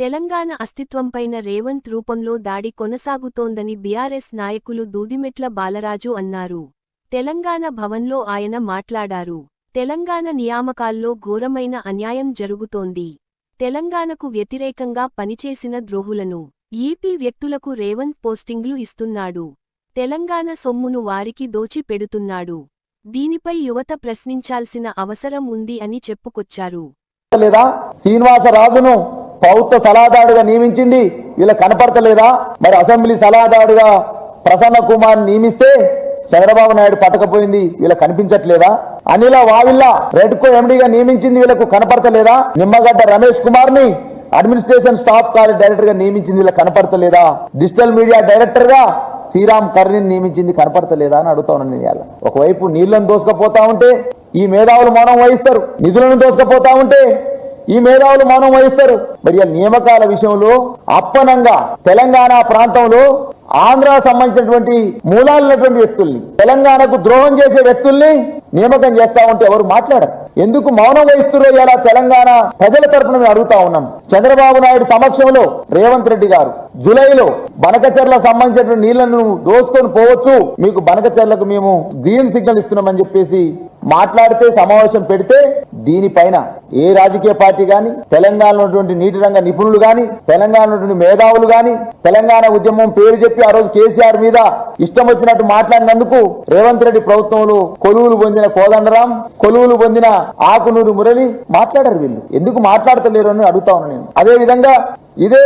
తెలంగాణ అస్తిత్వంపైన రేవంత్ రూపంలో దాడి కొనసాగుతోందని బీఆర్ఎస్ నాయకులు దూదిమెట్ల బాలరాజు అన్నారు. తెలంగాణ భవన్లో ఆయన మాట్లాడారు. తెలంగాణ నియామకాల్లో ఘోరమైన అన్యాయం జరుగుతోంది. తెలంగాణకు వ్యతిరేకంగా పనిచేసిన ద్రోహులను ఈపీ వ్యక్తులకు రేవంత్ పోస్టింగ్లు ఇస్తున్నాడు. తెలంగాణ సొమ్మును వారికి దోచి పెడుతున్నాడు దీనిపై యువత ప్రశ్నించాల్సిన అవసరం ఉంది అని చెప్పుకొచ్చారు. లేదా శ్రీనివాసరాజును ప్రభుత్వ సలహాదారుగా నియమించింది. వీళ్ళ కనపడతలేదా? మరి అసెంబ్లీ సలహాదారుగా ప్రసన్న కుమార్ నియమిస్తే చంద్రబాబు నాయుడు పట్టకపోయింది. వీళ్ళకి కనిపించట్లేదా? అనిల వావిల్ల రెడ్కో ఎండిగా నియమించింది. వీళ్ళకు కనపడతలేదా? నిమ్మగడ్డ రమేష్ కుమార్ని అడ్మినిస్ట్రేషన్ స్టాఫ్ కాలేజ్ డైరెక్టర్గా నియమించింది. వీళ్ళకి కనపడతలేదా? డిజిటల్ మీడియా డైరెక్టర్గా శ్రీరామ్ కర్ణిని నియమించింది. కనపడతలేదా అని అడుగుతా ఉన్నాను నేను ఒకవైపు నీళ్ళను దోసుకపోతా ఉంటే ఈ మేధావులు మౌనం వహిస్తారు. నిధులను దోసుకపోతా ఉంటే ఈ మేధావులు మౌనం వహిస్తారు. మరి ఆ నియామకాల విషయంలో అప్పనంగా తెలంగాణ ప్రాంతంలో ఆంధ్ర సంబంధించినటువంటి మూలాలైనటువంటి వ్యక్తుల్ని తెలంగాణకు ద్రోహం చేసే వ్యక్తుల్ని నియామకం చేస్తా ఉంటే ఎవరు మాట్లాడరు. ఎందుకు మౌనం వహిస్తున్నారో ఇలా తెలంగాణ ప్రజల తరపున మేము అడుగుతా ఉన్నాం. చంద్రబాబు నాయుడు సమక్షంలో రేవంత్ రెడ్డి గారు జూలైలో బనకచర్ల సంబంధించినటువంటి నీళ్ళను దోసుకొని పోవచ్చు. మీకు బనకచర్లకు మేము గ్రీన్ సిగ్నల్ ఇస్తున్నామని చెప్పేసి మాట్లాడితే సమావేశం పెడితే దీనిపైన ఏ రాజకీయ పార్టీ గాని తెలంగాణలో ఉన్నటువంటి నీటి రంగ నిపుణులు గాని తెలంగాణ ఉన్నటువంటి మేధావులు గాని తెలంగాణ ఉద్యమం పేరు చెప్పి ఆ రోజు కేసీఆర్ మీద ఇష్టం వచ్చినట్టు మాట్లాడినందుకు రేవంత్ రెడ్డి ప్రభుత్వంలో కొలువులు పొందిన కోదండరాం కొలువులు పొందిన ఆకునూరు మురళి మాట్లాడారు వీళ్ళు. ఎందుకు మాట్లాడతలేరు అని అడుగుతా ఉన్నాను నేను. అదే విధంగా ఇదే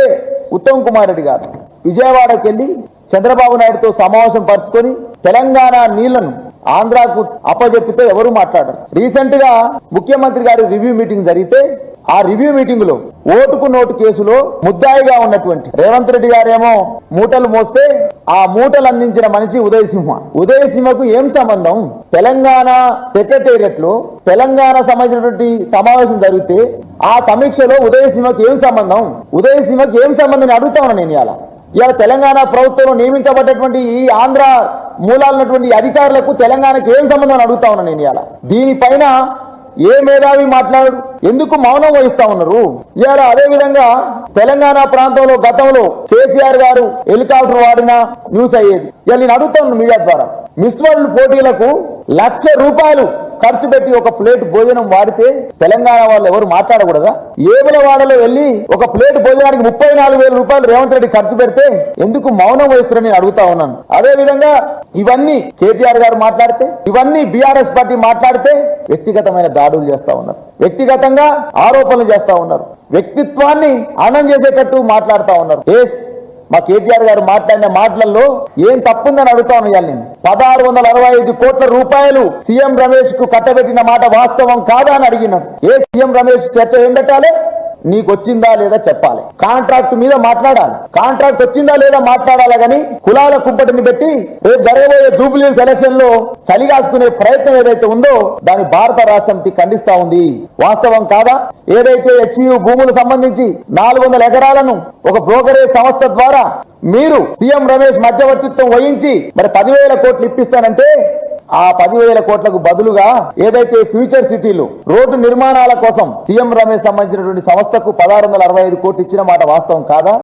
ఉత్తమ్ కుమార్ రెడ్డి గారు విజయవాడకెళ్ళి చంద్రబాబు నాయుడుతో సమావేశం పరుచుకొని తెలంగాణ నీళ్ళను ఆంధ్రాకు అప్పజెప్పితే ఎవరు మాట్లాడరు. రీసెంట్గా ముఖ్యమంత్రి గారి రివ్యూ మీటింగ్ జరిగితే ఆ రివ్యూ మీటింగ్లో ఓటుకు నోటు కేసులో ముద్దాయిగా ఉన్నటువంటి రేవంత్ రెడ్డి గారేమో మూటలు మోస్తే ఆ మూటలు అందించిన మనిషి ఉదయసింహ ఉదయసింహకు ఏం సంబంధం? తెలంగాణ సెక్రటేరియట్లో తెలంగాణ సంబంధించినటువంటి సమావేశం జరిగితే ఆ సమీక్షలో ఉదయసింహకు ఏం సంబంధం? ఉదయసింహకు ఏం సంబంధం అని అడుగుతా ఉన్నా నేను ఇలా ఇలా తెలంగాణ ప్రభుత్వంలో నియమించబడ్డటువంటి ఈ ఆంధ్ర మూలాలన్నటువంటి అధికారులకు తెలంగాణకు ఏం సంబంధం అని అడుగుతా ఉన్నాను నేను ఇలా దీనిపైన ఏ మేధావి మాట్లాడు ఎందుకు మౌనం వహిస్తా ఉన్నారు? ఇవాళ అదే విధంగా తెలంగాణ ప్రాంతంలో గతంలో కేసీఆర్ గారు హెలికాప్టర్ వాడిన న్యూస్ అయ్యేది. ఇలా నేను అడుగుతాను మీడియా ద్వారా. మిస్ వరల్డ్ పోటీలకు లక్ష రూపాయలు ఖర్చు పెట్టి ఒక ప్లేట్ భోజనం వాడితే తెలంగాణ వాళ్ళు ఎవరు మాట్లాడకూడదా? ఏబులవాడలో వెళ్ళి ఒక ప్లేట్ భోజనానికి ముప్పై నాలుగు వేల రూపాయలు రేవంత్ రెడ్డి ఖర్చు పెడితే ఎందుకు మౌనం వహిస్తారని నేను అడుగుతా ఉన్నాను. అదే విధంగా ఇవన్నీ కేటీఆర్ గారు మాట్లాడితే ఇవన్నీ బీఆర్ఎస్ పార్టీ మాట్లాడితే వ్యక్తిగతమైన దాడులు చేస్తా ఉన్నారు. వ్యక్తిగతంగా ఆరోపణలు చేస్తా ఉన్నారు. వ్యక్తిత్వాన్ని అనం చేసేటట్టు మాట్లాడుతా ఉన్నారు. ఎస్ మా కేటీఆర్ గారు మాట్లాడిన మాటలలో ఏం తప్పుందని అడుగుతాను ఇవాళ నేను. పదహారు వందల అరవై ఐదు కోట్ల రూపాయలు సీఎం రమేష్కు కట్టబెట్టిన మాట వాస్తవం కాదా అని అడిగినాడు ఏ సీఎం రమేష్ చర్చ ఏం పెట్టాలి? నీకు వచ్చిందా లేదా చెప్పాలి. కాంట్రాక్ట్ మీద మాట్లాడాలి. కాంట్రాక్ట్ వచ్చిందా లేదా మాట్లాడాలి గాని కులాల కుంపటిని పెట్టి రేపు జరగబోయే జూబ్లీ సెలక్షన్లో చలిగాసుకునే ప్రయత్నం ఏదైతే ఉందో దాని భారత రాష్ట్రమితి ఖండిస్తా ఉంది. వాస్తవం కాదా? ఏదైతే హెచ్యు భూములు సంబంధించి నాలుగు వందల ఎకరాలను ఒక బ్రోకరేజ్ సంస్థ ద్వారా మీరు సీఎం రమేష్ మధ్యవర్తిత్వం వహించి మరి పదివేల కోట్లు ఇప్పిస్తానంటే ఆ పదివేల కోట్లకు బదులుగా ఏదైతే ఫ్యూచర్ సిటీలు రోడ్డు నిర్మాణాల కోసం సీఎం రమేష్ సంబంధించినటువంటి సంస్థకు పదహారు వందల అరవై ఐదు కోట్లు ఇచ్చిన మాట వాస్తవం కాదా?